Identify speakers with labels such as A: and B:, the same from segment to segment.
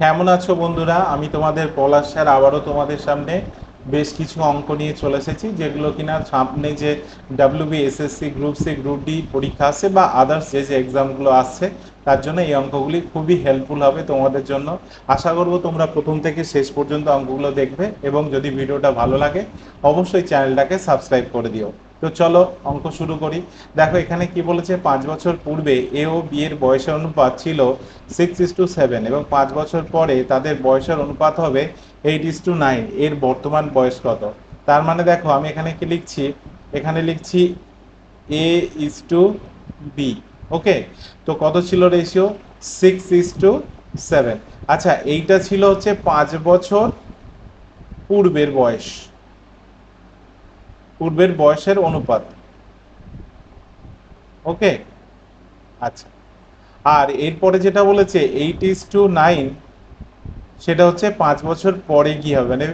A: কেমন আছো বন্ধুরা? আমি তোমাদের পলাশ স্যার আবারও তোমাদের সামনে বেশ কিছু অঙ্ক নিয়ে চলে এসেছি, যেগুলো কিনা সামনে যে WB SSC group C group D পরীক্ষা আছে বা আদার্স যে যে এক্সামগুলো আসছে তার জন্য এই অঙ্কগুলি খুবই হেল্পফুল হবে তোমাদের জন্য। আশা করব তোমরা প্রথম থেকে শেষ পর্যন্ত অঙ্কগুলো দেখবে এবং যদি ভিডিওটা ভালো লাগে, অবশ্যই চ্যানেলটাকে সাবস্ক্রাইব করে দিও। তো চলো অঙ্ক শুরু করি। দেখো, এখানে কি বলেছে, পাঁচ বছর পূর্বে এ ও বি এর বয়সের অনুপাত ছিল সিক্স ইস টু সেভেন এবং পাঁচ বছর পরে তাদের বয়সের অনুপাত হবে এইট ইস টু নাইন এর বর্তমান বয়স কত? তার মানে দেখো, আমি এখানে কি লিখছি? এখানে লিখছি এ ইস টু বি ওকে তো কত ছিল ratio six is to seven আচ্ছা এইটা ছিল হচ্ছে পাঁচ বছর পূর্বের বয়স। পূর্বের বয়সের অনুপাত। ওকে? আচ্ছা। আর এরপরে যেটা বলেছে এইট ইস টু নাইন সেটা হচ্ছে পাঁচ বছর পরে গিয়ে হবে। মানে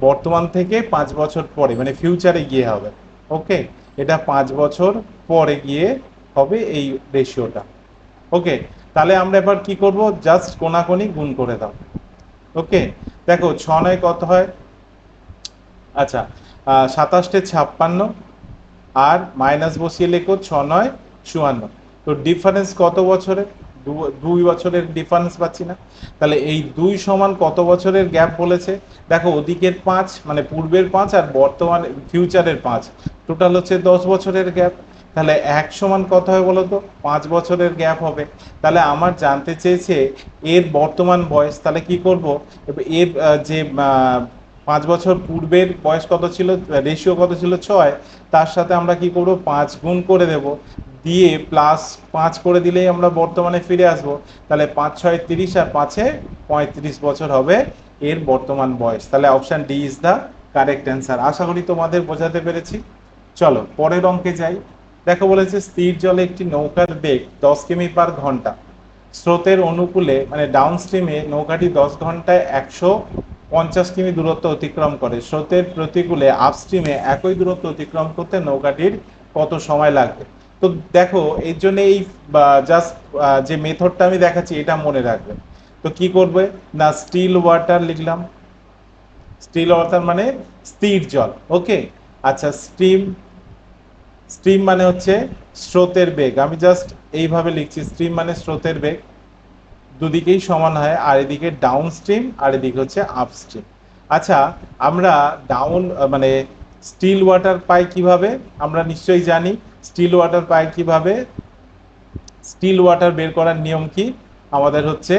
A: বর্তমান থেকে পাঁচ বছর পরে মানে ফিউচারে গিয়ে হবে। ওকে? এটা পাঁচ বছর পরে গিয়ে হবে এই রেশিওটা ওকে? তাহলে আমরা এবার কি করব? জাস্ট কোনাকোনি গুণ করে দাও। ওকে? দেখো, ছ নয় কত হয়? আচ্ছা সাতাশটে ছাপ্পান্ন আর মাইনাস বসিয়ে লেখো ছ নয়, চুয়ান্ন। তো ডিফারেন্স কত বছরের দুই বছরের ডিফারেন্স পাচ্ছি না। তাহলে এই দুই সমান কত বছরের গ্যাপ বলেছে? দেখো, ওদিকের পাঁচ মানে পূর্বের পাঁচ আর বর্তমান ফিউচারের পাঁচ। টোটাল হচ্ছে দশ বছরের গ্যাপ তাহলে এক সমান কত হয় বলো তো? পাঁচ বছরের গ্যাপ হবে। তাহলে আমার জানতে চেয়েছে, এর বর্তমান বয়স, তাহলে কি করব? এর যে পাঁচ বছর পূর্বের বয়স কত ছিল রেশিও কত ছিল ছয়, তার সাথে আমরা কি করব? পাঁচ গুণ করে দেব। দিয়ে প্লাস পাঁচ করে দিলেই আমরা বর্তমানে ফিরে আসব। তাহলে পাঁচ ছয় তিরিশ আর পাঁচে পঁয়ত্রিশ বছর হবে এর বর্তমান বয়স। তাহলে option D is the correct answer আশা করি তোমাদের বোঝাতে পেরেছি। চলো, পরের অঙ্কে যাই। দেখো বলেছে, স্থির জলে একটি নৌকার বেগ দশ কিমি পার ঘণ্টা। স্রোতের অনুকূলে মানে ডাউন স্ট্রিমে নৌকাটি দশ ঘন্টায় একশো পঞ্চাশ কিমি দূরত্ব অতিক্রম করে। স্রোতের প্রতিকূলে আপস্ট্রিমে একই দূরত্ব অতিক্রম করতে নৌকাটির কত সময় লাগবে? তো দেখো, এর জন্য এই জাস্ট যে মেথডটা আমি দেখাচ্ছি, এটা মনে রাখবে। তো কি করবে? না স্টিল ওয়াটার লিখলাম। স্টিল ওয়াটার মানে স্থির জল ওকে আচ্ছা স্ট্রিম স্ট্রিম মানে হচ্ছে স্রোতের বেগ। আমি জাস্ট এইভাবে লিখছি স্ট্রিম মানে স্রোতের বেগ। দুদিকেই সমান হয়, আর এদিকে ডাউন স্ট্রিম আর এদিকে হচ্ছে আপ স্ট্রিম আচ্ছা আমরা ডাউন মানে স্টিল ওয়াটার পাই কীভাবে? আমরা নিশ্চয়ই জানি স্টিল ওয়াটার পাই কীভাবে। স্টিল ওয়াটার বের করার নিয়ম কি? আমাদের হচ্ছে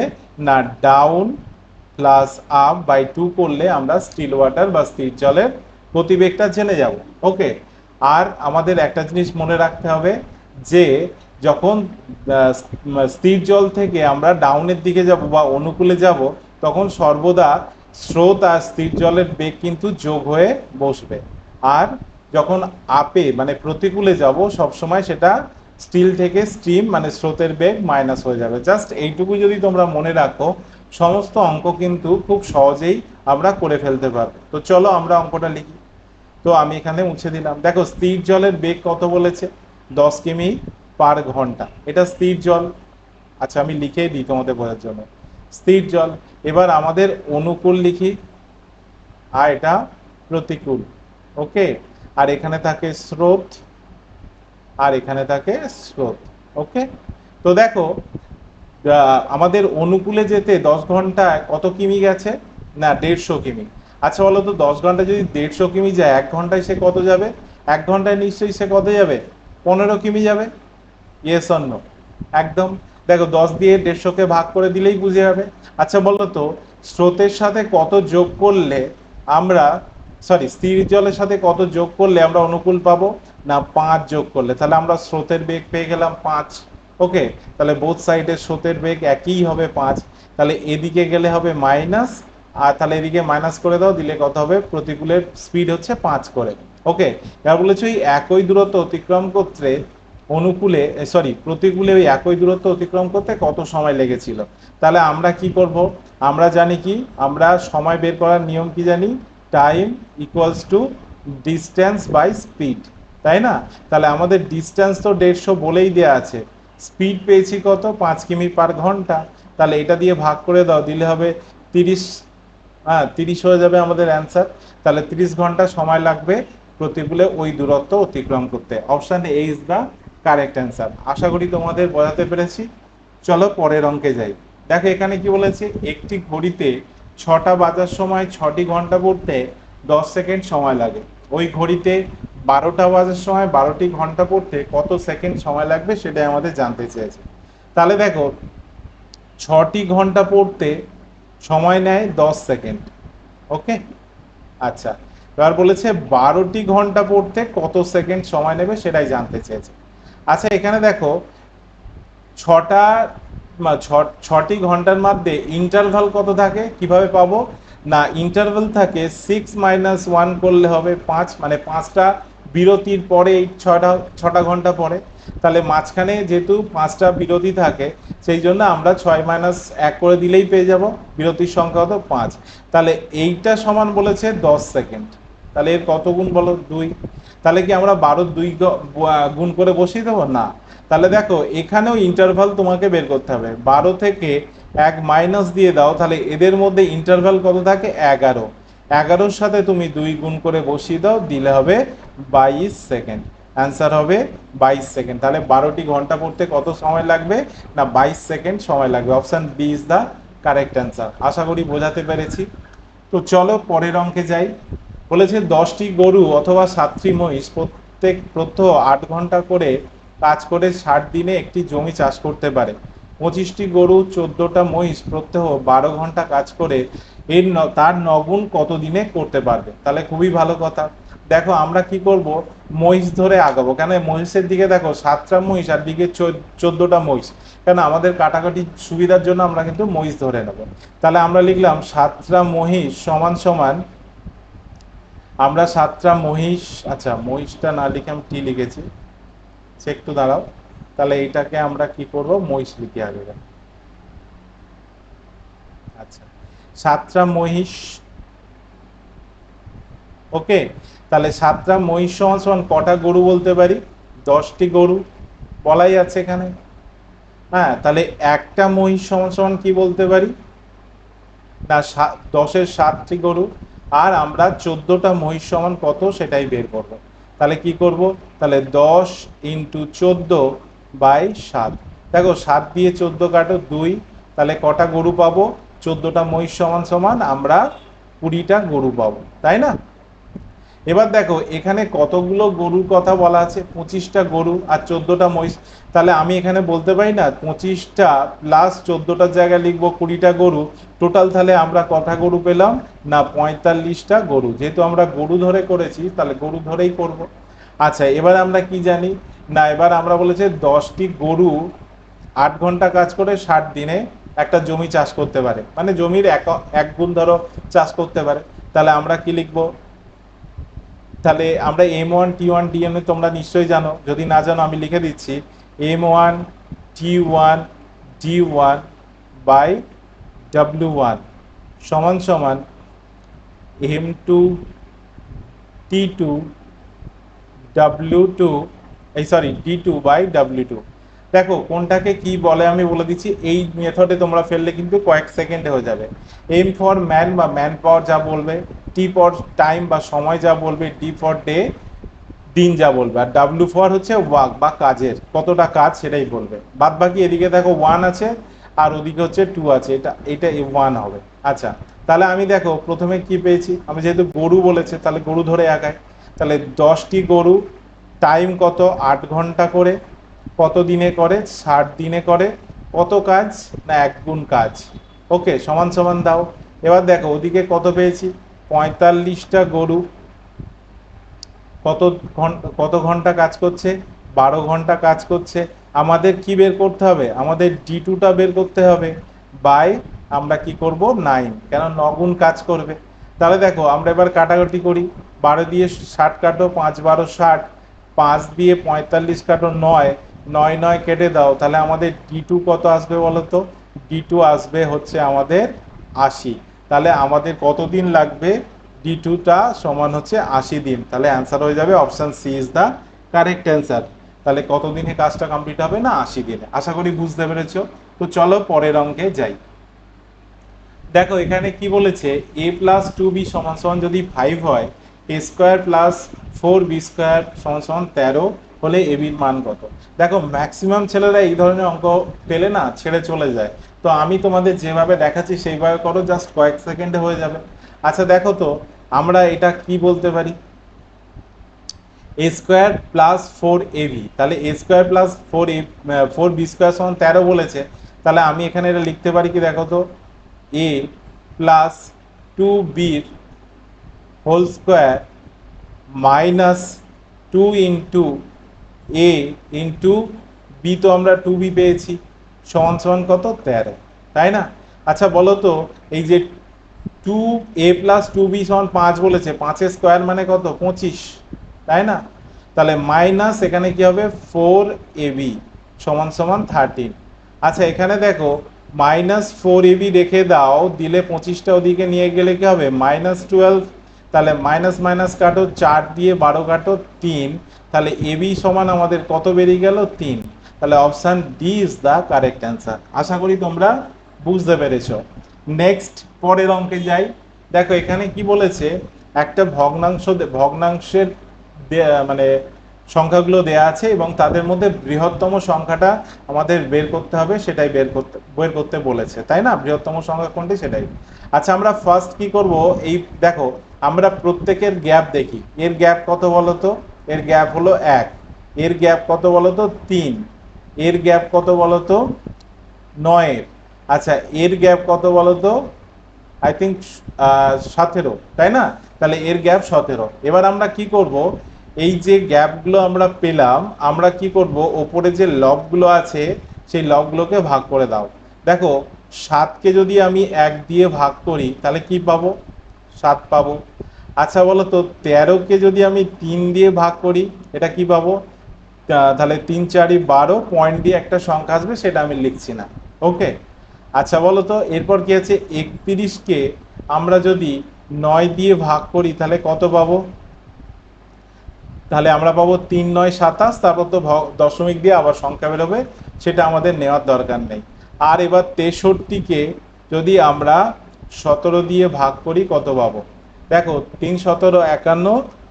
A: না down plus up by two করলে আমরা স্টিল ওয়াটার বা স্থির জলের গতিবেগটা জেনে যাব। ওকে আর আমাদের একটা জিনিস মনে রাখতে হবে যে যখন স্থির জল থেকে আমরা ডাউনের দিকে যাব বা অনুকূলে যাব, তখন সর্বদা স্রোত আর স্থির জলের বেগ কিন্তু যোগ হয়ে বসবে। আর যখন আপে মানে প্রতিকূলে যাব, সবসময় সেটা স্টিল থেকে স্ট্রিম মানে স্রোতের বেগ মাইনাস হয়ে যাবে। জাস্ট এইটুকু যদি তোমরা মনে রাখো, সমস্ত অঙ্ক কিন্তু খুব সহজেই আমরা করে ফেলতে পারব। তো চলো আমরা অঙ্কটা লিখি। তো আমি এখানে মুছে দিলাম। দেখো, স্থির জলের বেগ কত বলেছে? দশ কিমি পার ঘণ্টা। এটা স্থির জল। আচ্ছা আমি লিখে দিই তোমাদের বোঝার জন্য। স্থির জল। এবার আমাদের অনুকূল লিখি। আর এটা প্রতিকূল। ওকে? আর এখানে থাকে স্রোত। আর এখানে থাকে স্রোত। ওকে? তো দেখো আমাদের অনুকূলে যেতে দশ ঘন্টায় কত কিমি গেছে? না, দেড়শো কিমি। আচ্ছা বলো তো, দশ ঘণ্টা যদি দেড়শো কিমি যায়, এক ঘন্টায় সে কত যাবে? এক ঘন্টায় নিশ্চয়ই সে কত যাবে? পনেরো কিমি যাবে। ইয়েস অন্য একদম? দেখো, দশ দিয়ে দেড়শোকে ভাগ করে দিলেই বুঝে যাবে। আচ্ছা বলো তো, স্রোতের সাথে কত যোগ করলে আমরা সরি স্থির জলের সাথে কত যোগ করলে আমরা অনুকূল পাবো? না, পাঁচ যোগ করলে। তাহলে আমরা স্রোতের বেগ পেয়ে গেলাম পাঁচ। ওকে? তাহলে বোথ সাইডের স্রোতের বেগ একই হবে পাঁচ। তাহলে এদিকে গেলে হবে মাইনাস, আর তাহলে এদিকে মাইনাস করে দাও, দিলে কত হবে? প্রতিকূলের স্পিড হচ্ছে পাঁচ করে। ওকে? এবার বলেছি একই দূরত্ব অতিক্রম করতে অনুকূলে সরি প্রতিকূলে ওই একই দূরত্ব অতিক্রম করতে কত সময় লেগেছিল? তাহলে আমরা কি করব? আমরা জানি কি? আমরা সময় বের করার নিয়ম কি জানি? Time equals to distance by speed তাই না? তাহলে আমাদের ডিস্টেন্স তো দেড়শো বলেই দেওয়া আছে। স্পিড পেয়েছি কত? পাঁচ কিমি পার ঘণ্টা। তাহলে এটা দিয়ে ভাগ করে দাও, দিলে হবে তিরিশ হ্যাঁ তিরিশ হয়ে যাবে আমাদের অ্যান্সার তাহলে তিরিশ ঘণ্টা সময় লাগবে প্রতিকূলে ওই দূরত্ব অতিক্রম করতে। Option A is the correct answer আশা করি তোমাদের বোঝাতে পেরেছি। চলো পরের অঙ্কে যাই। দেখো, এখানে কি বলেছে? একটি ঘড়িতে ছটা বাজার সময় ছটি ঘণ্টা পড়তে দশ সেকেন্ড সময় লাগে। ওই ঘড়িতে বারোটা বাজার সময় বারোটি ঘণ্টা পড়তে কত সেকেন্ড সময় লাগবে সেটাই আমাদের জানতে চেয়েছে। তাহলে দেখো, ছটি ঘণ্টা পড়তে সময় নেয় দশ সেকেন্ড। ওকে? আচ্ছা। এবার বলেছে বারোটি ঘণ্টা পড়তে কত সেকেন্ড সময় নেবে সেটাই জানতে চেয়েছে। আচ্ছা এখানে দেখো, ছটা ছটি ঘণ্টার মধ্যে ইন্টারভাল কত থাকে? কীভাবে পাবো? না ইন্টারভাল থাকে সিক্স মাইনাস ওয়ান করলে হবে পাঁচ মানে পাঁচটা বিরতির পরে এই ছটা ছটা ঘণ্টা পরে। তাহলে মাঝখানে যেহেতু পাঁচটা বিরতি থাকে, সেই জন্য আমরা ছয় মাইনাস এক করে দিলেই পেয়ে যাব। বিরতির সংখ্যা হতো পাঁচ। তাহলে এইটা সমান বলেছে দশ সেকেন্ড তাহলে এর কত গুণ বলো? দুই। তাহলে কি আমরা বারো দুই গুণ করে বসিয়ে দেবো? না। তাহলে দেখো, এখানেও ইন্টারভাল তোমাকে বের করতে হবে। বারো থেকে এক মাইনাস দিয়ে দাও, তাহলে এদের মধ্যে ইন্টারভাল কত থাকে? এগারো। এগারোর সাথে তুমি দুই গুণ করে বসিয়ে দাও, দিলে হবে বাইশ সেকেন্ড অ্যান্সার হবে বাইশ সেকেন্ড তাহলে বারোটি ঘণ্টা পড়তে কত সময় লাগবে? না, বাইশ সেকেন্ড সময় লাগবে। Option B is the correct answer আশা করি বোঝাতে পেরেছি। তো চলো পরের অঙ্কে যাই। বলেছে দশটি গরু অথবা সাতটি মহিষ প্রত্যেক প্রত্যহ আট ঘণ্টা করে কাজ করে ষাট দিনে একটি জমি চাষ করতে পারে। পঁচিশটি গরু, চোদ্দটা মহিষ প্রত্যহ বারো ঘণ্টা কাজ করে এর তার নগুণ কত দিনে করতে পারবে? তাহলে খুবই ভালো কথা। দেখো, আমরা কি করব? মহিষ ধরে আগাবো। কেন? মহিষের দিকে দেখো, সাতটা মহিষ আর দিকে চোদ্দটা মহিষ। কেন? আমাদের কাটাকাটি সুবিধার জন্য আমরা কিন্তু মহিষ ধরে নেব। তাহলে আমরা লিখলাম সাতটা মহিষ সমান সমান আমরা সাতটা মহিষ আচ্ছা মহিষটা না লিখে আমি টি লিখেছি। সে একটু দাঁড়াও। তাহলে এইটাকে আমরা কি করব? মহিষ লিখে আগে। আচ্ছা সাতটা মহিষ। ওকে, তাহলে সাতটা মহিষ সমান সমান কটা গরু বলতে পারি? দশটি গরু। বলাই আছে এখানে। হ্যাঁ তাহলে একটা মহিষ সমান সমান কি বলতে পারি? না দশের সাতটি গরু। আর আমরা চোদ্দটা মহিষ সমান কত সেটাই বের করব। তাহলে কি করব? তাহলে দশ ইন্টু চোদ্দ বাই সাত। দেখো, সাত দিয়ে চোদ্দ কাটো দুই, তাহলে কটা গরু পাবো? চোদ্দটা মহিষ সমান সমান আমরা কুড়িটা গরু পাবো, তাই না? এবার দেখো, এখানে কতগুলো গরুর কথা বলা আছে? পঁচিশটা গরু আর চোদ্দটা মহিষ। তাহলে আমি এখানে বলতে পারি না, পঁচিশটা প্লাস চোদ্দটার জায়গায় লিখব কুড়িটা গরু টোটাল তাহলে আমরা কটা গরু পেলাম? না, পঁয়তাল্লিশটা গরু। যেহেতু আমরা গরু ধরে করেছি, তাহলে গরু ধরেই করব। আচ্ছা এবার আমরা কি জানি? না, এবার আমরা বলেছে দশটি গরু আট ঘণ্টা কাজ করে ষাট দিনে একটা জমি চাষ করতে পারে। মানে জমির এক এক গুণ ধরো চাষ করতে পারে। তাহলে আমরা কি লিখব? তাহলে আমরা M one T one DM তোমরা নিশ্চয়ই জানো। যদি না জানো, আমি লিখে দিচ্ছি। M one T one D one by W one সমান সমান M two T two W two এই sorry D two by W two দেখো, কোনটাকে কি বলে আমি বলে দিচ্ছি, এই মেথডে তোমরা ফেললে কিন্তু কয়েক সেকেন্ডে হয়ে যাবে। এম ফর ম্যান বা ম্যান পাওয়ার যা বলবে টি ফর টাইম বা সময় যা বলবে ডি ফর ডে দিন যা বলবে। আর ডাব্লিউ ফর হচ্ছে ওয়াক বা কাজের, কতটা কাজ সেটাই বলবে। বাদ বাকি এদিকে দেখো ওয়ান আছে, আর ওদিকে হচ্ছে টু আছে, এটা এটা ওয়ান হবে। আচ্ছা তাহলে আমি দেখো প্রথমে কি পেয়েছি? আমি যেহেতু গরু বলেছে, তাহলে গরু ধরে আঁকাই তাহলে দশটি গরু টাইম কত? আট ঘণ্টা করে। কত দিনে করে? ষাট দিনে করে। কত কাজ? না, এক গুণ কাজ। ওকে সমান সমান দাও। এবার দেখো, ওদিকে কত পেয়েছি? পঁয়তাল্লিশটা গরু। কত কত ঘণ্টা কাজ করছে? বারো ঘণ্টা কাজ করছে। আমাদের কি বের করতে হবে? আমাদের ডি টুটা বের করতে হবে বাই আমরা কি করব? নাইন কেন নগুণ কাজ করবে? তাহলে দেখো, আমরা এবার কাটাকাটি করি। বারো দিয়ে ষাট কাটো, পাঁচ বারো ষাট। পাঁচ দিয়ে পঁয়তাল্লিশ কাটো নয়। নয় নয় কেটে দাও। তাহলে আমাদের ডি টু কত আসবে বলো তো? ডি টু আসবে হচ্ছে আমাদের আশি। তাহলে আমাদের কতদিন লাগবে? ডি টুটা সমান হচ্ছে আশি দিন। তাহলে অ্যান্সার হয়ে যাবে option C is the correct answer তাহলে কত দিনে কাজটা কমপ্লিট হবে? না, আশি দিনে। আশা করি বুঝতে পেরেছ। তো চলো পরের অঙ্কে যাই। দেখো, এখানে কি বলেছে? এ প্লাস টু বি সমান সমান যদি ফাইভ হয় A square plus four B square সমান সমান তেরো হলে এ বির মান কত? দেখো ম্যাক্সিমাম ছেলেরা এই ধরনের অঙ্ক পেলে না ছেড়ে চলে যায়। তো আমি তোমাদের যেভাবে দেখাচ্ছি, সেইভাবে করো জাস্ট কয়েক সেকেন্ডে হয়ে যাবে। আচ্ছা দেখো তো, আমরা এটা কি বলতে পারি? A square plus four A B তাহলে A square plus four A four B square সমান তেরো বলেছে, তাহলে আমি এখানে এটা লিখতে পারি কি দেখো তো? এ প্লাস টু বির whole square minus two into A into B তো আমরা টু বি পেয়েছি, সমান সমান কত? তেরো, তাই না? আচ্ছা বলো তো, এই যে two A plus two B সমান পাঁচ বলেছে, পাঁচের স্কোয়ার মানে কত? পঁচিশ, তাই না? তাহলে মাইনাস এখানে কি হবে? ফোর এ বি সমান সমান থার্টিন আচ্ছা এখানে দেখো মাইনাস ফোর এবি রেখে দাও, দিলে পঁচিশটা ওদিকে নিয়ে গেলে কি হবে? মাইনাস টুয়েলভ তাহলে মাইনাস মাইনাস কাটো, চার দিয়ে বারো কাটো, তিন। তাহলে এবি সমান আমাদের কত বেরিয়ে গেল? তিন। তাহলে option D is the correct answer আশা করি তোমরা বুঝতে পেরেছ। নেক্সট পরের অঙ্কে যাই। দেখো, এখানে কি বলেছে? একটা ভগ্নাংশ ভগ্নাংশের মানে সংখ্যাগুলো দেয়া আছে এবং তাদের মধ্যে বৃহত্তম সংখ্যাটা আমাদের বের করতে হবে, সেটাই বের করতে বের করতে বলেছে, তাই না? বৃহত্তম সংখ্যা কোনটি? সেটাই। আচ্ছা আমরা ফার্স্ট কি করব? এই, দেখো, আমরা প্রত্যেকের গ্যাপ দেখি। এর গ্যাপ কত বলো তো এর গ্যাপ হলো এক। এর গ্যাপ কত বলো তো তিন। এর গ্যাপ কত বলো তো নয়ের। আচ্ছা এর গ্যাপ কত বলো তো আই থিঙ্ক সতেরো, তাই না? তাহলে এর গ্যাপ সতেরো। এবার আমরা কি করব? এই যে গ্যাপগুলো আমরা পেলাম, আমরা কি করব? ওপরে যে লবগুলো আছে, সেই লবগুলোকে ভাগ করে দাও। দেখো, সাতকে যদি আমি এক দিয়ে ভাগ করি, তাহলে কি পাবো? সাত পাবো। আচ্ছা বলো তো তেরোকে যদি আমি তিন দিয়ে ভাগ করি, এটা কি পাবো? তাহলে তিন চারি বারো, পয়েন্ট দিয়ে একটা সংখ্যা আসবে, সেটা আমি লিখছি না। ওকে আচ্ছা বলো তো এরপর কি আছে? একত্রিশকে আমরা যদি নয় দিয়ে ভাগ করি, তাহলে কত পাবো? তাহলে আমরা পাবো তিন, নয়, সাতাশ, তারপর তো দশমিক দিয়ে আবার সংখ্যা বেরোবে, সেটা আমাদের নেওয়ার দরকার নেই। আর এবার তেষট্টিকে যদি আমরা সতেরো দিয়ে ভাগ করি, কত পাবো? দেখো, তিন সতেরো একান্ন,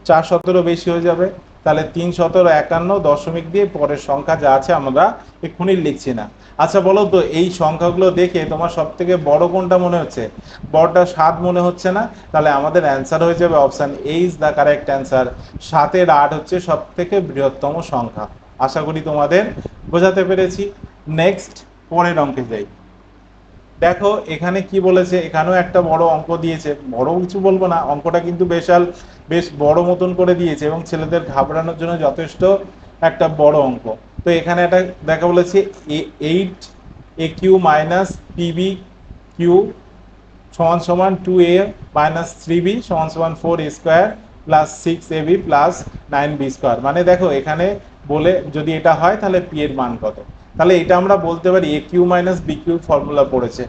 A: চার সতেরো বেশি হয়ে যাবে। তাহলে তিন সতেরো একান্ন দশমিক দিয়ে পরের সংখ্যা যা আছে আমরা এক্ষুনি লিখছি না। আচ্ছা বলো তো, এই সংখ্যাগুলো দেখে তোমার সব থেকে বড় কোনটা মনে হচ্ছে? বড়টা সাত মনে হচ্ছে না? তাহলে আমাদের অ্যান্সার হয়ে যাবে option A is the correct answer সাতের আট হচ্ছে সব থেকে বৃহত্তম সংখ্যা। আশা করি তোমাদের বোঝাতে পেরেছি। নেক্সট পরের অঙ্কে যাই। দেখো, এখানে কি বলেছে? এখানেও একটা বড় অঙ্ক দিয়েছে। বড় কিছু বলব না, অঙ্কটা কিন্তু বেশাল, বেশ বড় মতন করে দিয়েছে এবং ছেলেদের ঘাবড়ানোর জন্য যথেষ্ট একটা বড় অঙ্ক। তো এখানে একটা দেখা বলেছে eight A cube minus PB cube সমান সমান two A minus three B সমান সমান four A square plus six A B plus nine B square মানে দেখো, এখানে বলে যদি এটা হয়, তাহলে পি এর মান কত? তাহলে এটা আমরা বলতে পারি A cube minus B cube formula পড়েছে।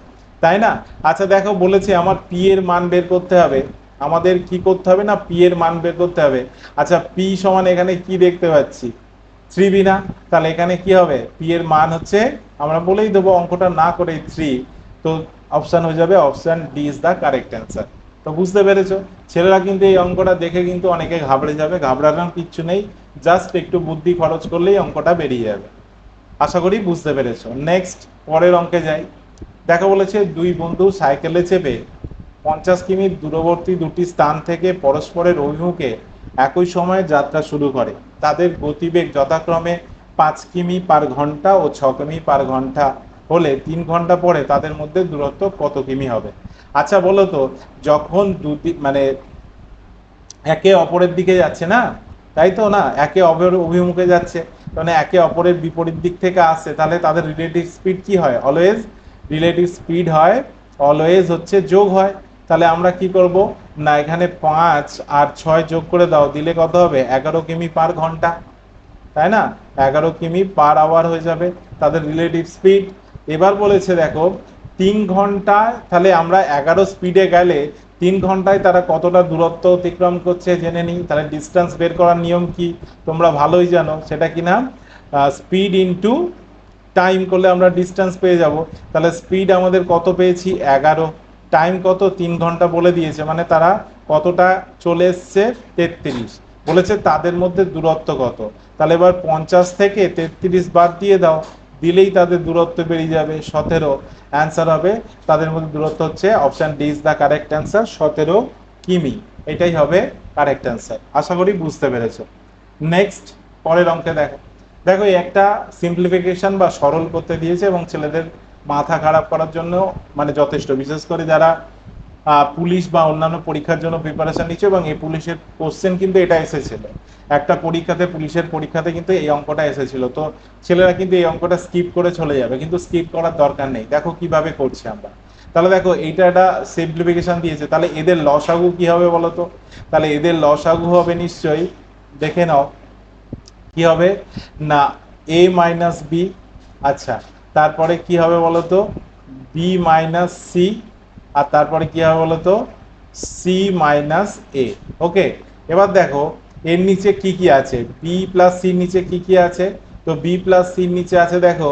A: তাই না? আচ্ছা দেখো, বলেছে আমার পি এর মান বের করতে হবে। আমাদের কি করতে হবে না পি এর মান বের করতে হবে? আচ্ছা পি সমান এখানে কি দেখতে পাচ্ছি? থ্রি বি তাহলে এখানে কি হবে? পি এর মান হচ্ছে, আমরা বলেই দেবো অঙ্কটা না করে থ্রি, তো অপশন হয়ে যাবে option D is the correct answer. তো বুঝতে পেরেছ? ছেলেরা কিন্তু এই অঙ্কটা দেখে কিন্তু অনেকে ঘাবড়ে যাবে, ঘাবড়ানোর কিচ্ছু নেই, জাস্ট একটু বুদ্ধি খরচ করলেই অঙ্কটা বেরিয়ে যাবে। আশা করি বুঝতে পেরেছ। নেক্সট পরের অঙ্কে যাই। দেখা বলেছে, দুই বন্ধু সাইকেলে চেপে পঞ্চাশ কিমি দূরবর্তী দুটি স্থান থেকে পরস্পরের অভিমুখে একই সময়ে যাত্রা শুরু করে। তাদের গতিবেগ যথাক্রমে পাঁচ কিমি পার ঘণ্টা ও ছ কিমি পার ঘণ্টা হলে তিন ঘণ্টা পরে তাদের মধ্যে দূরত্ব কত কিমি হবে? আচ্ছা বলো তো, যখন দুটি মানে একে অপরের দিকে যাচ্ছে না? তাই তো না? একে অপরের অভিমুখে যাচ্ছে। মানে একে অপরের বিপরীত দিক থেকে আসছে, তাহলে তাদের রিলেটিভ স্পিড কি হয়? অলওয়েজ রিলেটিভ স্পিড হয় অলওয়েজ হচ্ছে যোগ হয়। তাহলে আমরা কি করব? না, এখানে পাঁচ আর ছয় যোগ করে দাও, দিলে কত হবে? এগারো কিমি পার ঘণ্টা, তাই না? এগারো কিমি পার আওয়ার হয়ে যাবে তাদের রিলেটিভ স্পিড এবার বলেছে, দেখো, তিন ঘন্টায়, তাহলে আমরা এগারো স্পিডে গেলে তিন ঘন্টায় তারা কতটা দূরত্ব অতিক্রম করছে জেনে নিই। তাহলে ডিস্টেন্স বের করার নিয়ম কি? তোমরা ভালোই জানো, সেটা কি নাম? স্পিড ইনটু টাইম করলে আমরা ডিস্টেন্স পেয়ে যাব। তাহলে স্পিড আমাদের কত পেয়েছি? এগারো। টাইম কত? তিন ঘণ্টা বলে দিয়েছে। মানে তারা কতটা চলে এসছে? তেত্রিশ। বলেছে তাদের মধ্যে দূরত্ব কত? তাহলে এবার পঞ্চাশ থেকে তেত্রিশ বাদ দিয়ে দাও। দিলেই তাদের দূরত্ব বেরিয়ে যাবে, সতেরো। অ্যান্সার হবে, তাদের মধ্যে দূরত্ব হচ্ছে option D is the correct answer সতেরো কিমি। এটাই হবে কারেক্ট অ্যান্সার আশা করি বুঝতে পেরেছ। নেক্সট পরের অঙ্কে দেখো। দেখো একটা সিম্পলিফিকেশন বা সরল করতে দিয়েছে এবং ছেলেদের মাথা খারাপ করার জন্য মানে যথেষ্ট। বিশেষ করে যারা পুলিশ বা অন্যান্য পরীক্ষার জন্য প্রিপারেশন নিচ্ছে এবং এই পুলিশের কোশ্চেন কিন্তু এটা এসেছিল। একটা পরীক্ষাতে, পুলিশের পরীক্ষাতে কিন্তু এই অঙ্কটা এসেছিল। তো ছেলেরা কিন্তু এই অঙ্কটা স্কিপ করে চলে যাবে, কিন্তু স্কিপ করার দরকার নেই। দেখো কীভাবে করছি আমরা। তাহলে দেখো, এইটা একটা সিম্পলিফিকেশন দিয়েছে। তাহলে এদের লসাগু কি হবে বলো তো? তাহলে এদের লসাগু হবে নিশ্চয়ই, দেখে নাও, কি হবে? না এ মাইনাস বি আচ্ছা। তারপরে কি হবে বলো তো বি মাইনাস সি আর তারপরে কি হবে বলো তো সি মাইনাস এ ওকে এবার দেখো, এর নিচে কি কি আছে? বি প্লাস সির নিচে কি কি আছে? তো বি প্লাস সির নিচে আছে দেখো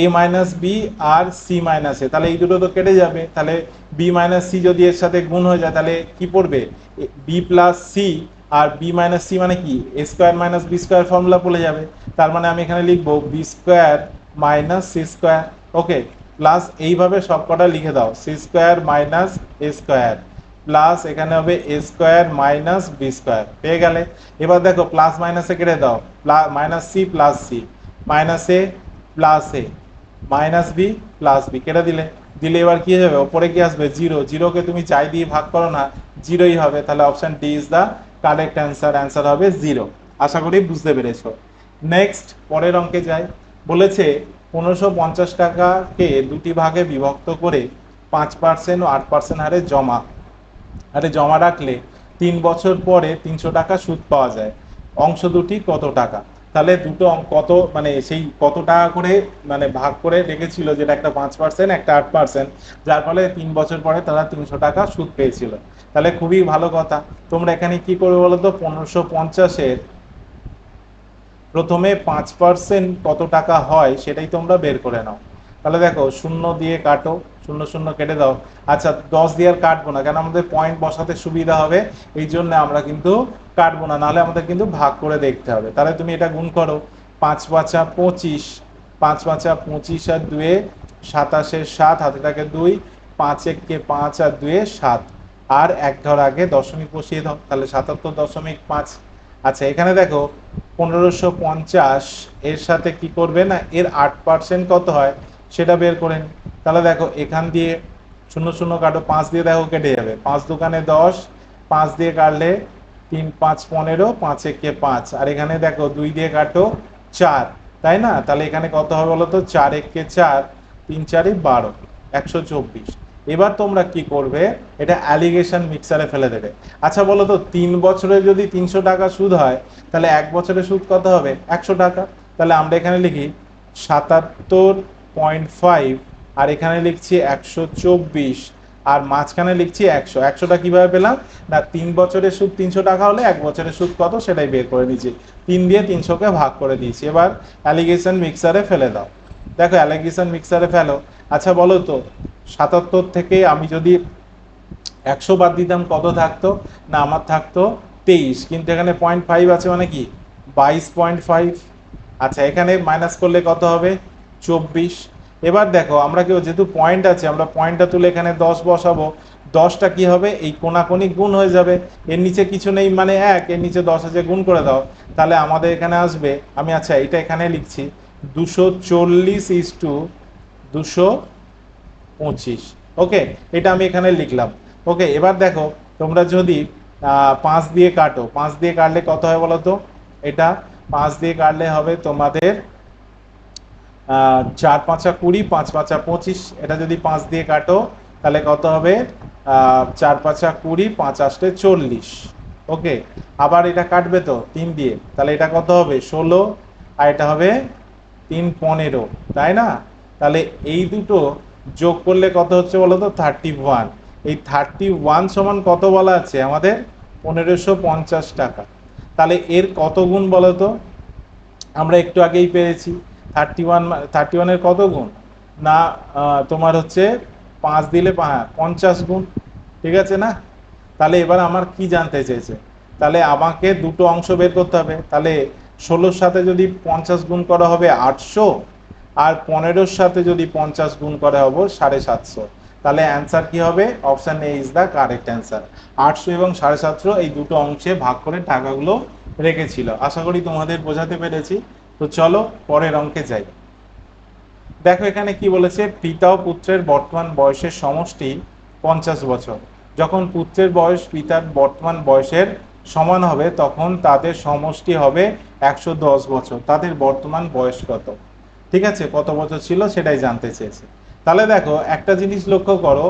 A: এ মাইনাস বি আর সি মাইনাস এ তাহলে এই দুটো তো কেটে যাবে। তাহলে বি মাইনাস সি যদি এর সাথে গুণ হয়ে যায়, তাহলে কি পড়বে? বি প্লাস সি আর বি মাইনাস সি মানে কি? A square minus B square formula পড়ে যাবে। তার মানে আমি এখানে লিখব B square minus C square okay plus এইভাবে সবকটা লিখে দাও। C square minus A square plus এখানে হবে A square minus B square পেয়ে গেলে? এবার দেখো প্লাস মাইনাসে কেটে দাও। Minus C plus C minus A plus A minus B plus B কেটে দিলে। দিলে এবার কি হবে? ওপরে কি আসবে? জিরো জিরোকে তুমি চাই দিয়ে ভাগ করো না জিরোই হবে। তাহলে option D is the correct answer answer হবে জিরো আশা করি বুঝতে পেরেছ। নেক্সট পরের অঙ্কে যাই। বলেছে পনেরোশো পঞ্চাশ টাকাকে দুটি ভাগে বিভক্ত করে পাঁচ পার্সেন্ট ও আট পার্সেন্ট হারে জমা হারে জমা রাখলে তিন বছর পরে তিনশো টাকা সুদ পাওয়া যায়। অংশ দুটি কত টাকা? তাহলে দুটো কত মানে সেই কত টাকা করে মানে ভাগ করে রেখেছিল যেটা একটা পাঁচ পার্সেন্ট একটা আট পার্সেন্ট যার ফলে তিন বছর পরে তারা তিনশো টাকা সুদ পেয়েছিল। তাহলে খুবই ভালো কথা। তোমরা এখানে কি করবে বলো তো পনেরোশো পঞ্চাশের প্রথমে পাঁচ পার্সেন্ট কত টাকা হয় সেটাই তোমরা বের করে নাও। তাহলে দেখো, শূন্য দিয়ে কাটো, শূন্য শূন্য কেটে দাও। আচ্ছা দশ দিয়ে আর কাটবো না কেন আমাদের পয়েন্ট বসাতে সুবিধা হবে, এই জন্য আমরা কিন্তু কাটবো না, নাহলে আমাদের কিন্তু ভাগ করে দেখতে হবে। তাহলে তুমি এটা গুণ করো, পাঁচ পাঁচা পঁচিশ, পাঁচ পাঁচা পঁচিশ আর দুয়ে সাতাশের সাত, হাতে থাকে দুই, পাঁচ এককে পাঁচ আর দুয়ে সাত। আর এক ঘর আগে দশমিক বসিয়ে দাও, তাহলে সাতাত্তর দশমিক পাঁচ। আচ্ছা এখানে দেখো পনেরোশো পঞ্চাশ এর সাথে কি করবে না? এর আট পার্সেন্ট কত হয়? সেটা বের করেন তাহলে দেখো, এখান দিয়ে শূন্য শূন্য কাটো, পাঁচ দিয়ে দেখো কেটে যাবে। পাঁচ দোকানে দশ, পাঁচ দিয়ে কাটলে তিন, পাঁচ পনেরো, পাঁচ একে পাঁচ। আর এখানে দেখো, দুই দিয়ে কাটো চার। তাই না? তাহলে এখানে কত হবে বলো তো? চার একে চার, তিন চারে বারো, একশো চব্বিশ। এবার তোমরা কি করবে? এটা অ্যালিগেশন মিক্সারে ফেলে দেবে। আচ্ছা বলো তো, তিন বছরে যদি তিনশো টাকা সুদ হয়, তাহলে এক বছরের সুদ কত হবে? একশো টাকা। তাহলে আমরা এখানে লিখি সাতাত্তর পয়েন্ট ফাইভ আর এখানে লিখছি একশো চব্বিশ আর মাঝখানে লিখছি একশো। একশোটা কীভাবে পেলাম? না, তিন বছরের সুদ তিনশো টাকা হলে এক বছরের সুদ কত? সেটাই বের করে নিয়েছি। তিন দিয়ে তিনশোকে ভাগ করে দিয়েছি। এবার অ্যালিগেশন মিক্সারে ফেলে দাও। দেখো অ্যালিগেশন মিক্সারে ফেলো। আচ্ছা বলো তো, সাতাত্তর থেকে আমি যদি একশো বাদ দিতাম, কত থাকতো? না, আমার থাকতো তেইশ, কিন্তু এখানে পয়েন্ট ফাইভ আছে মানে কি? বাইশ পয়েন্ট ফাইভ আচ্ছা এখানে মাইনাস করলে কত হবে? চব্বিশ। এবার দেখো, আমরা কেউ যেহেতু পয়েন্ট আছে, আমরা পয়েন্টটা তুলে এখানে দশ বসাবো। দশটা কি হবে? এই কোনাকুনি গুণ হয়ে যাবে। এর নিচে কিছু নেই মানে এক, এর নিচে দশ আছে, গুণ করে দাও। তাহলে আমাদের এখানে আসবে। আমি আচ্ছা এটা এখানে লিখছি। দুশো চল্লিশ ইস টু দুশো পঁচিশ। ওকে এটা আমি এখানে লিখলাম। ওকে এবার দেখো, তোমরা যদি পাঁচ দিয়ে কাটো, পাঁচ দিয়ে কাটলে কত হয় বলো তো? এটা পাঁচ দিয়ে কাটলে হবে তোমাদের চার পাঁচা কুড়ি, পাঁচ পাঁচা পঁচিশ। এটা যদি পাঁচ দিয়ে কাটো, তাহলে কত হবে? চার পাঁচা কুড়ি, পাঁচ আসলে চল্লিশ। ওকে আবার এটা কাটবে তো, তিন দিয়ে। তাহলে এটা কত হবে? ষোলো। আর এটা হবে তিন পনেরো, তাই না? তাহলে এই দুটো যোগ করলে কত হচ্ছে বলো তো থার্টি ওয়ান এই থার্টি ওয়ান সমান কত বলা আছে? আমাদের পনেরোশো পঞ্চাশ টাকা। তাহলে এর কত গুণ বলো তো আমরা একটু আগেই পেয়েছি। থার্টি ওয়ান থার্টি ওয়ানের কত গুণ? না তোমার হচ্ছে পাঁচ দিলে পঞ্চাশ গুণ। ঠিক আছে না? তাহলে এবার আমার কি জানতে চেয়েছে? তাহলে আমাকে দুটো অংশ বের করতে হবে। তাহলে ষোলোর সাথে যদি পঞ্চাশ গুণ করা হবে আটশো, আর পনেরোর সাথে যদি পঞ্চাশ গুণ করা হবে সাড়ে সাতশো। তাহলে অ্যান্সার কি হবে? Option A is the correct answer. আটশো এবং সাড়ে সাতশো এই দুটো অংশে ভাগ করে টাকাগুলো রেখেছিল। আশা করি তোমাদের বোঝাতে পেরেছি। তো চলো পরের অঙ্কে যাই। দেখো এখানে কি বলেছে? পিতা ও পুত্রের বর্তমান বয়সের সমষ্টি পঞ্চাশ বছর। যখন পুত্রের বয়স, পিতার বর্তমান বয়সের সমান হবে, তখন তাদের সমষ্টি হবে একশো দশ বছর। তাদের বর্তমান বয়স কত? ঠিক আছে, কত বছর ছিল সেটাই জানতে চেয়েছে। তাহলে দেখো, একটা জিনিস লক্ষ্য করো,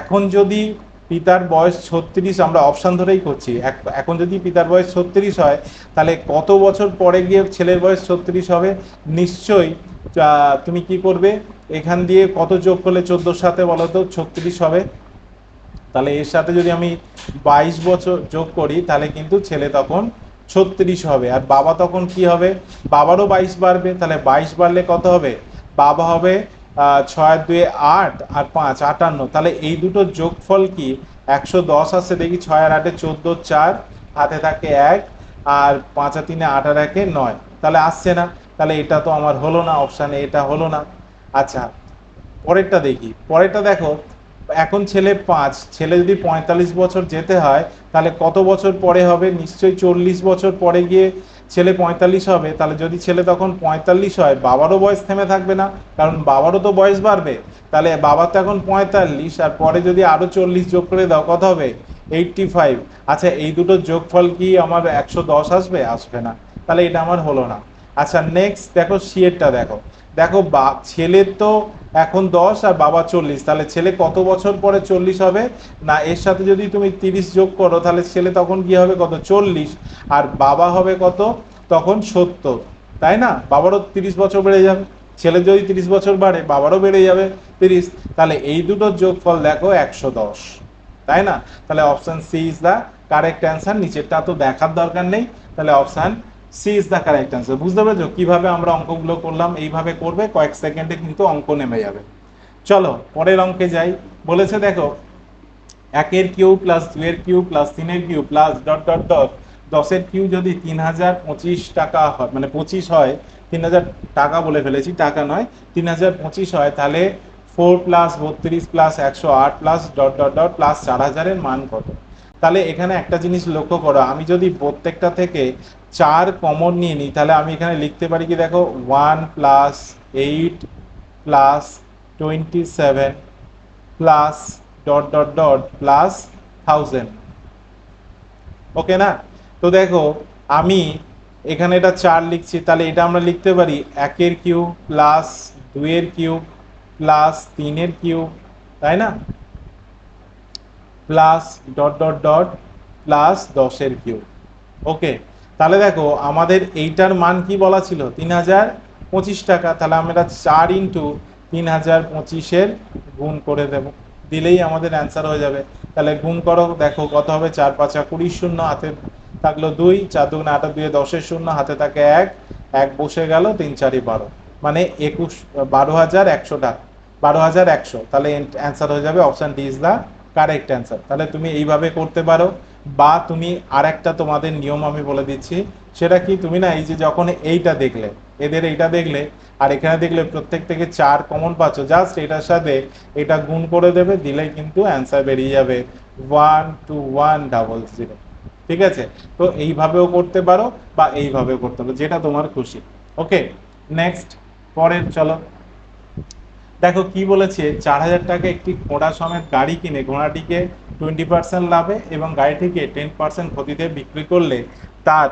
A: এখন যদি পিতার বয়স ছত্রিশ, আমরা অপশন ধরেই করছি এখন যদি পিতার বয়স ছত্রিশ হয়, তাহলে কত বছর পরে গিয়ে ছেলের বয়স ছত্রিশ হবে? নিশ্চয়ই তুমি কি করবে? এখান দিয়ে কত যোগ করলে চোদ্দোর সাথে বলো তো, ছত্রিশ হবে? তাহলে এর সাথে যদি আমি বাইশ বছর যোগ করি, তাহলে কিন্তু ছেলে তখন ছত্রিশ হবে। আর বাবা তখন কি হবে? বাবারও বাইশ বাড়বে। তাহলে বাইশ বাড়লে কত হবে? বাবা হবে ছয়, দুই, আট আর পাঁচ, আটান্ন। তাহলে এই দুটো যোগফল কি? একশো দশ আসছে দেখি ছয় আর আটে চোদ্দ, চার। হাতে থাকে এক আর পাঁচ আর তিনে আট আর একে নয়। তাহলে আসছে না। তাহলে এটা তো আমার হলো না অপশানে এটা হলো না। আচ্ছা পরেরটা দেখি। পরেরটা দেখো এখন ছেলে পাঁচ, ছেলে যদি পঁয়তাল্লিশ বছর যেতে হয়, তাহলে কত বছর পরে হবে? নিশ্চয়ই চল্লিশ বছর পরে গিয়ে ছেলে পঁয়তাল্লিশ হবে। তাহলে যদি ছেলে তখন পঁয়তাল্লিশ হয়, বাবারও বয়স থেমে থাকবে না, কারণ বাবারও তো বয়স বাড়বে। তাহলে বাবা তো এখন পঁয়তাল্লিশ, আর পরে যদি আরও চল্লিশ যোগ করে দাও, কত হবে? Eighty five. আচ্ছা এই দুটো যোগফল কি আমার একশো দশ আসবে? আসবে না। তাহলে এটা আমার হলো না। আচ্ছা নেক্সট দেখো সিয়েরটা দেখো। দেখো, বা, ছেলের তো এখন দশ আর বাবা চল্লিশ। তাহলে ছেলে কত বছর পরে চল্লিশ হবে? না, এর সাথে যদি তুমি তিরিশ যোগ করো, তাহলে ছেলে তখন কি হবে? কত? চল্লিশ। আর বাবা হবে কত? তখন সত্তর। তাই না? বাবারও তিরিশ বছর বেড়ে যাবে। ছেলে যদি তিরিশ বছর বাড়ে, বাবারও বেড়ে যাবে তিরিশ। তাহলে এই দুটোর যোগফল দেখো, একশো দশ। তাই না? তাহলে option C is the correct answer নিচেরটা তো দেখার দরকার নেই। তাহলে option C is the correct answer বুঝতে পেরেছ? কীভাবে আমরা অঙ্কগুলো করলাম? এইভাবে করবে, কয়েক সেকেন্ডে কিন্তু অঙ্ক নেমে যাবে। চলো, পরের অঙ্কে যাই। বলেছে, দেখো, একের কিউ প্লাস দুয়ের কিউ প্লাস তিনের cube plus dot dot dot দশের কিউ যদি তিন হাজার পঁচিশ টাকা হয় মানে পঁচিশ হয় তিন হাজার টাকা বলে ফেলেছি, টাকা নয় তিন হাজার পঁচিশ হয়, তাহলে ফোর প্লাস বত্রিশ প্লাস একশো আট plus dot dot dot plus চার হাজারের মান কত? তাহলে এখানে একটা জিনিস লক্ষ্য করো, আমি যদি প্রত্যেকটা থেকে চার কমন নিয়ে নিই। তাহলে আমি এখানে লিখতে পারি কি, দেখো one plus eight plus twenty seven plus dot dot dot plus thousand okay না? তো দেখো, আমি এখানে এটা চার লিখছি, তাহলে এটা আমরা লিখতে পারি একের কিউ প্লাস দুইয়ের কিউ প্লাস তিনের কিউ তাই না? Plus dot dot dot plus দশের কিউ ওকে তাহলে দেখো, আমাদের এইটার মান কি বলা ছিল? তিন হাজার পঁচিশ টাকা। তাহলে আমরা চার ইন্টু তিন হাজার পঁচিশের গুণ করে দেব। দিলেই আমাদের অ্যান্সার হয়ে যাবে। তাহলে গুণ করো, দেখো কত হবে? চার পাঁচা কুড়ি শূন্য, হাতে থাকল দুই। চার দুগুণে আটা দুয়ে দশের শূন্য, হাতে থাকে এক। এক বসে গেল, তিন চারি বারো। মানে একুশ, বারো হাজার একশো টাকা। বারো হাজার একশো। তাহলে অ্যান্সার হয়ে যাবে। Option D is the correct answer. তাহলে তুমি এইভাবে করতে পারো। বা তুমি আর একটা তোমাদের নিয়ম আমি বলে দিচ্ছি, সেটা কি তুমি না এই যে যখন এইটা দেখলে, এদের এইটা দেখলে, আর এখানে দেখলে প্রত্যেক থেকে চার কমন পাচ্ছ জাস্ট এটার সাথে এটা গুণ করে দেবে, দিলেই কিন্তু অ্যান্সার বেরিয়ে যাবে। One two one double zero ঠিক আছে? তো এইভাবেও করতে পারো বা এইভাবেও করতে পারো, যেটা তোমার খুশি। ওকে নেক্সট পরের, চলো। দেখো, কি বলেছে? চার হাজার টাকা একটি ঘোড়া সমেত গাড়ি কিনে ঘোড়াটিকে টোয়েন্টি পার্সেন্ট লাভে এবং গাড়িটিকে টেন পার্সেন্ট ক্ষতিতে বিক্রি করলে তার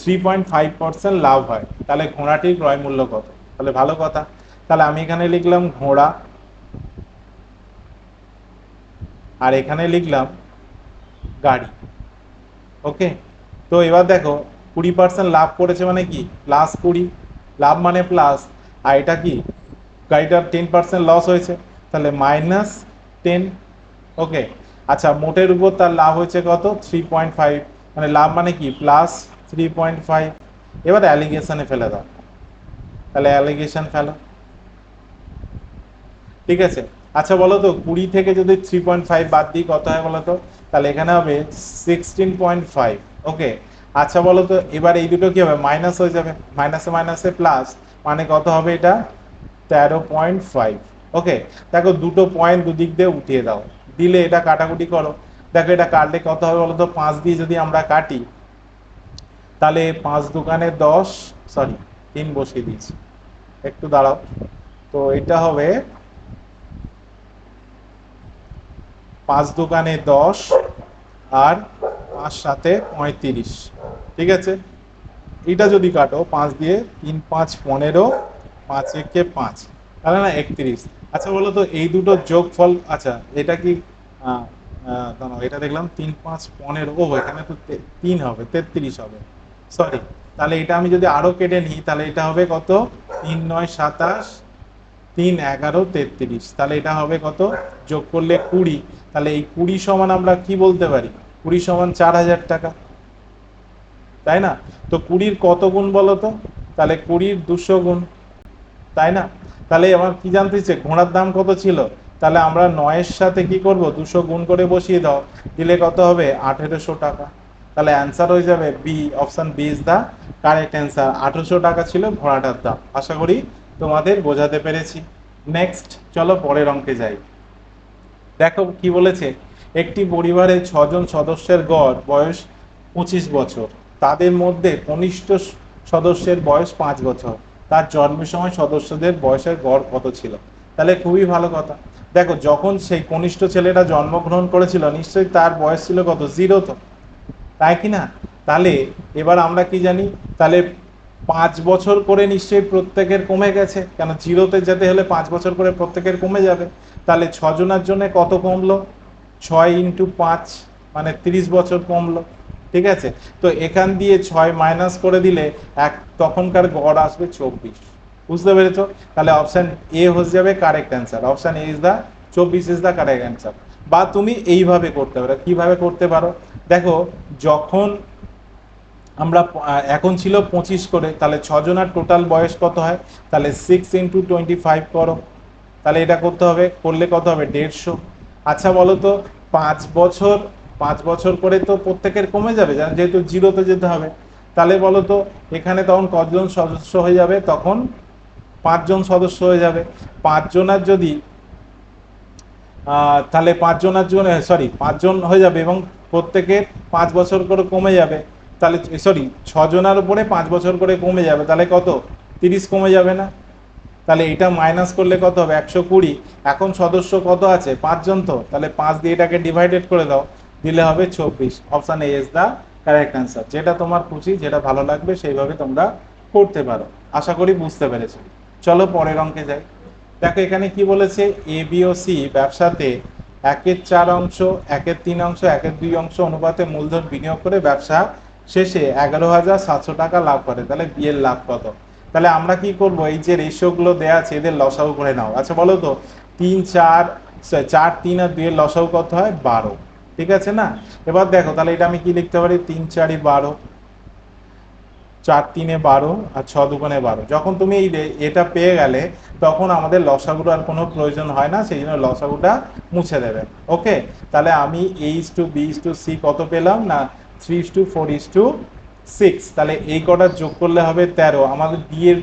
A: থ্রি পয়েন্ট ফাইভ পার্সেন্ট লাভ হয়। তাহলে ঘোড়াটির ক্রয় মূল্য কত? তাহলে ভালো কথা। তাহলে আমি এখানে লিখলাম ঘোড়া। আর এখানে লিখলাম গাড়ি। ওকে? তো এবার দেখো, কুড়ি পার্সেন্ট লাভ করেছে মানে কি? প্লাস কুড়ি। লাভ মানে প্লাস আর এটা কি? গাড়িটার টেন পার্সেন্ট লস হয়েছে, তাহলে মাইনাস টেন ওকে আচ্ছা মোটের উপর তার লাভ হয়েছে কত? থ্রি পয়েন্ট ফাইভ মানে লাভ মানে কি? প্লাস থ্রি পয়েন্ট ফাইভ এবার অ্যালিগেশনে ফেলে দাও। তাহলে অ্যালিগেশন ফেলো। ঠিক আছে? আচ্ছা বলো তো, কুড়ি থেকে যদি থ্রি পয়েন্ট ফাইভ বাদ দিই, কত হয় বলো তো? তাহলে এখানে হবে সিক্সটিন পয়েন্ট ফাইভ ওকে আচ্ছা বলো তো, এবার এই দুটো কি হবে? মাইনাস হয়ে যাবে। মাইনাসে মাইনাসে প্লাস মানে কত হবে এটা? তেরো পয়েন্ট ফাইভ। ওকে, দেখো দুটো পয়েন্ট দুদিক দিয়ে উঠিয়ে দাও। দিলে এটা কাটাকুটি করো। দেখো এটা কাটলে কত হবে বলো তো পাঁচ দিয়ে যদি আমরা কাটি, তাহলে পাঁচ দোকানে দশ সরি তিন বসিয়ে দিয়েছি। একটু দাঁড়াও। তো এটা হবে পাঁচ দোকানে দশ আর পাঁচ সাথে পঁয়ত্রিশ। ঠিক আছে? এটা যদি কাটো, পাঁচ দিয়ে তিন, পাঁচ, পনেরো পাঁচ একে পাঁচ। তাহলে না একত্রিশ। আচ্ছা বলো তো, এই দুটো যোগফল আচ্ছা এটা কি দাঁড়াও এটা দেখলাম তিন, পাঁচ, পনেরো ও এখানে তো তিন হবে, তেত্রিশ হবে। সরি তাহলে এটা আমি যদি আরও কেটে নিই, তাহলে এটা হবে কত? তিন, নয়, সাতাশ, তিন, এগারো, তেত্রিশ। তাহলে এটা হবে কত? যোগ করলে কুড়ি। তাহলে এই কুড়ি সমান আমরা কি বলতে পারি? কুড়ি সমান চার হাজার টাকা। তাই না? তো কুড়ির কত গুণ বলো তো? তাহলে কুড়ির দুশো গুণ। তাই না? তাহলে এবার কি জানতে ইচ্ছে ঘোড়ার দাম কত ছিল? তাহলে আমরা নয়ের সাথে কি করব? দুশো গুণ করে বসিয়ে দাও। দিলে কত হবে? আঠেরোশো টাকা। তাহলে অ্যান্সার হয়ে যাবে B option B is the correct answer আঠেরোশো টাকা ছিল ঘোড়াটার দাম। আশা করি তোমাদের বোঝাতে পেরেছি। নেক্সট চলো পরের অঙ্কে যাই। দেখো কি বলেছে। একটি পরিবারের ছজন সদস্যের গড় বয়স পঁচিশ বছর। তাদের মধ্যে কনিষ্ঠ সদস্যের বয়স পাঁচ বছর। তার জন্মের সময় সদস্যদের বয়সের গড় কত ছিল? তাহলে খুবই ভালো কথা। দেখো, যখন সেই কনিষ্ঠ ছেলেটা জন্মগ্রহণ করেছিল, নিশ্চয়ই তার বয়স ছিল কত? জিরো তো। তাই কি না? তাহলে এবার আমরা কি জানি? তাহলে পাঁচ বছর করে নিশ্চয়ই প্রত্যেকের কমে গেছে। কেন? জিরোতে যেতে হলে পাঁচ বছর করে প্রত্যেকের কমে যাবে। তাহলে ছজনের জন্য কত কমলো? ছয় ইন্টু পাঁচ মানে তিরিশ বছর কমলো। ঠিক আছে? তো এখান দিয়ে ছয় মাইনাস করে দিলে এক, তখনকার গড় আসবে চব্বিশ। বুঝতে পেরেছ? তাহলে অপশান এ হয়ে যাবে correct answer option A is the চব্বিশ ইজ দা কারেক্ট অ্যান্সার বা তুমি এইভাবে করতে পারো। কীভাবে করতে পারো? দেখো, যখন আমরা এখন ছিল পঁচিশ করে, তাহলে ছজনের টোটাল বয়স কত হয়? তাহলে সিক্স ইন্টু টোয়েন্টি ফাইভ করো। তাহলে এটা করতে হবে। করলে কত হবে? দেড়শো। আচ্ছা বলো তো, পাঁচ বছর পাঁচ বছর করে তো প্রত্যেকের কমে যাবে যেহেতু জিরোতে যেতে হবে। তাহলে বলো তো, এখানে তখন কজন সদস্য হয়ে যাবে? তখন পাঁচজন সদস্য হয়ে যাবে। পাঁচজনের যদি তাহলে পাঁচজনের জন্য সরি পাঁচজন হয়ে যাবে এবং প্রত্যেকের পাঁচ বছর করে কমে যাবে। তাহলে সরি ছজনের উপরে পাঁচ বছর করে কমে যাবে। তাহলে কত? তিরিশ কমে যাবে না? তাহলে এটা মাইনাস করলে কত হবে? একশো কুড়ি। এখন সদস্য কত আছে? পাঁচজন তো। তাহলে পাঁচ দিয়ে এটাকে ডিভাইডেড করে দাও। দিলে হবে চব্বিশ। Option A is the correct answer যেটা তোমার খুশি, যেটা ভালো লাগবে, সেইভাবে তোমরা করতে পারো। আশা করি বুঝতে পেরেছ। চলো পরের অঙ্কে যাই। দেখো এখানে কি বলেছে? এ ও সি ব্যবসাতে একের চার অংশ, একের তিন অংশ, একের দুই অংশ অনুপাতে মূলধন বিনিয়োগ করে ব্যবসা শেষে এগারো হাজার সাতশো টাকা লাভ করে। তাহলে বি এর লাভ কত? তাহলে আমরা কি করব? এই যে রেশিও গুলো দেওয়া আছে, এদের লসাও করে নাও। আচ্ছা বলো তো। তিন, চার চার, তিন আর দুই এর লসাগু কত হয়? বারো। ঠিক আছে না? এবার দেখো, তাহলে এটা আমি কি লিখতে পারি? তিন চারই বারো, চার তিনে বারো আর ছ দুগুণে বারো। যখন তুমি এই এটা পেয়ে গেলে, তখন আমাদের লসাগুর আর কোনো প্রয়োজন হয় না, সেই জন্য লসাগুটা মুছে দেবে। ওকে? তাহলে আমি H two B two C কত পেলাম? না three is to four is to six তাহলে এই কটা যোগ করলে হবে তেরো। আমাদের বিয়ের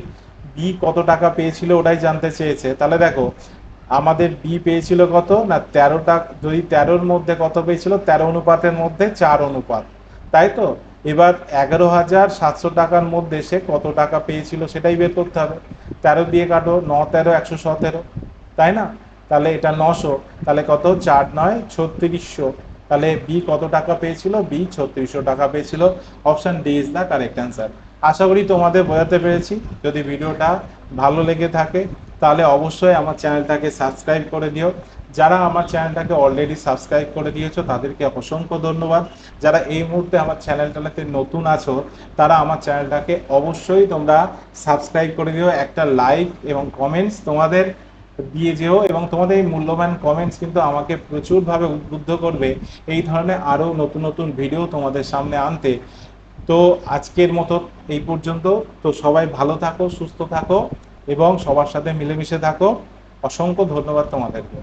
A: বি কত টাকা পেয়েছিল ওটাই জানতে চেয়েছে। তাহলে দেখো আমাদের বি পেয়েছিল কত? না তেরো টাকা যদি তেরোর মধ্যে কত পেয়েছিল? তেরো অনুপাতের মধ্যে চার অনুপাত। তাই তো? এবার এগারো হাজার সাতশো টাকার মধ্যে সে কত টাকা পেয়েছিল সেটাই বের করতে হবে। তেরো দিয়ে কাটো, ন, তেরো, একশো সতেরো। তাই না? তাহলে এটা নশো। তাহলে কত? চার নয়, ছত্রিশশো। তাহলে বি কত টাকা পেয়েছিল? বি ছত্রিশশো টাকা পেয়েছিল। Option D is the correct answer আশা করি তোমাদের বোঝাতে পেরেছি। যদি ভিডিওটা ভালো লেগে থাকে তাহলে অবশ্যই আমার চ্যানেলটাকে সাবস্ক্রাইব করে দিও। যারা আমার চ্যানেলটাকে অলরেডি সাবস্ক্রাইব করে দিয়েছ, তাদেরকে অসংখ্য ধন্যবাদ। যারা এই মুহূর্তে আমার চ্যানেলটাতে নতুন আছো, তারা আমার চ্যানেলটাকে অবশ্যই তোমরা সাবস্ক্রাইব করে দিও। একটা লাইক এবং কমেন্টস তোমাদের দিয়ে যেও এবং তোমাদের এই মূল্যবান কমেন্টস কিন্তু আমাকে প্রচুরভাবে উদ্বুদ্ধ করবে এই ধরনের আরও নতুন নতুন ভিডিও তোমাদের সামনে আনতে। তো আজকের মতো এই পর্যন্ত। তো সবাই ভালো থাকো, সুস্থ থাকো। এবং সবার সাথে মিলেমিশে থাকো। অসংখ্য ধন্যবাদ তোমাদেরকে।